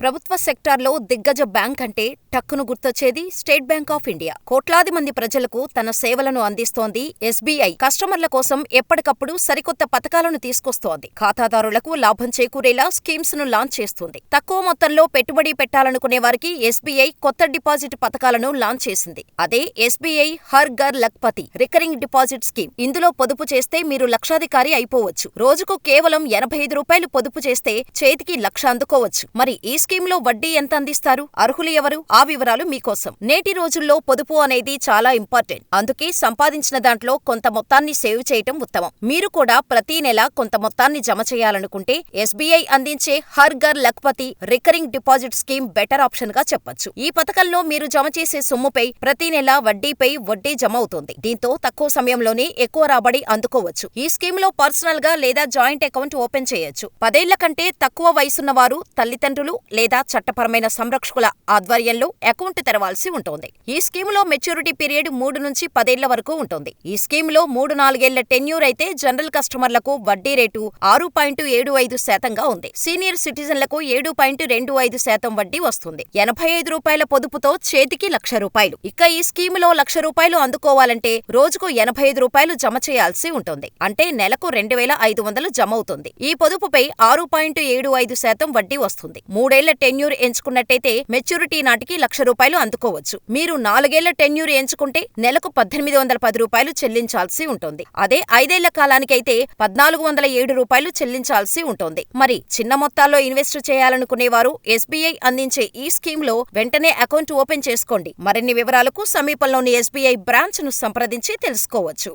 ప్రభుత్వ సెక్టార్లో దిగ్గజ బ్యాంక్ అంటే టక్కును గుర్తొచ్చేది స్టేట్ బ్యాంక్ ఆఫ్ ఇండియా. కోట్లాది మంది ప్రజలకు తన సేవలను అందిస్తోంది ఎస్బీఐ. కస్టమర్ల కోసం ఎప్పటికప్పుడు సరికొత్త పథకాలను తీసుకొస్తోంది. ఖాతాదారులకు లాభం చేకూరేలా స్కీమ్స్ను లాంచ్ చేస్తుంది. తక్కువ మొత్తంలో పెట్టుబడి పెట్టాలనుకునే వారికి ఎస్బీఐ కొత్త డిపాజిట్ పథకాలను లాంచ్ చేసింది. అదే SBI her Ghar Lakhpati recurring deposit scheme. ఇందులో పొదుపు చేస్తే మీరు లక్షాధికారి అయిపోవచ్చు. రోజుకు కేవలం ఎనభై ఐదు రూపాయలు పొదుపు చేస్తే చేతికి లక్ష అందుకోవచ్చు. మరి ఈ స్కీమ్లో వడ్డీ ఎంత అందిస్తారు? అర్హులు ఎవరు? ఆ వివరాలు మీకోసం. నేటి రోజుల్లో పొదుపు అనేది చాలా ఇంపార్టెంట్. అందుకే సంపాదించిన దాంట్లో కొంత మొత్తాన్ని సేవ్ చేయటం ఉత్తమం. మీరు కూడా ప్రతి నెల కొంత మొత్తాన్ని జమ చేయాలనుకుంటే ఎస్బీఐ అందించే Har Ghar Lakhpati recurring deposit scheme better ఆప్షన్గా చెప్పొచ్చు. ఈ పథకంలో మీరు జమ చేసే సొమ్ముపై ప్రతి నెల వడ్డీపై వడ్డీ జమ అవుతుంది. దీంతో తక్కువ సమయంలోనే ఎక్కువ రాబడి అందుకోవచ్చు. ఈ స్కీమ్లో పర్సనల్గా లేదా జాయింట్ అకౌంట్ ఓపెన్ చేయొచ్చు. పదేళ్ళ కంటే తక్కువ వయసున్న వారు తల్లిదండ్రులు లేదా చట్టపరమైన సంరక్షకుల ఆధ్వర్యంలో అకౌంట్ తెరవాల్సి ఉంటుంది. ఈ స్కీములో మెచ్యూరిటీ పీరియడ్ మూడు నుంచి పదేళ్ళ వరకు ఉంటుంది. ఈ స్కీమ్లో మూడు నాలుగేళ్ళ టెన్యూర్ అయితే జనరల్ కస్టమర్లకు వడ్డీ రేటు ఆరు పాయింట్ ఏడు ఐదు శాతంగా ఉంది. సీనియర్ సిటిజన్లకు ఏడు పాయింట్ రెండు ఐదు శాతం వడ్డీ వస్తుంది. ఎనభై ఐదు రూపాయల పొదుపుతో చేతికి లక్ష రూపాయలు. ఇక ఈ స్కీములో లక్ష రూపాయలు అందుకోవాలంటే రోజుకు ఎనభై ఐదు రూపాయలు జమ చేయాల్సి ఉంటుంది. అంటే నెలకు రెండు వేల ఐదు వందలు జమ అవుతుంది. ఈ పొదుపుపై ఆరు పాయింట్ ఏడు ఐదు శాతం వడ్డీ వస్తుంది. మూడేళ్ళ టెన్యూర్ ఎంచుకున్నట్టయితే మెచ్యూరిటీ నాటికి లక్ష రూపాయలు అందుకోవచ్చు. మీరు నాలుగేళ్ళ టెన్యూర్ ఎంచుకుంటే నెలకు పద్దెనిమిది వందల పది రూపాయలు చెల్లించాల్సి ఉంటుంది. అదే ఐదేళ్ళ కాలానికైతే పద్నాలుగు వందల ఏడు రూపాయలు చెల్లించాల్సి ఉంటుంది. మరి చిన్న మొత్తాల్లో ఇన్వెస్ట్ చేయాలనుకునేవారు ఎస్బీఐ అందించే ఈ స్కీమ్లో వెంటనే అకౌంట్ ఓపెన్ చేసుకోండి. మరిన్ని వివరాలకు సమీపంలోని ఎస్బీఐ బ్రాంచ్ను సంప్రదించి తెలుసుకోవచ్చు.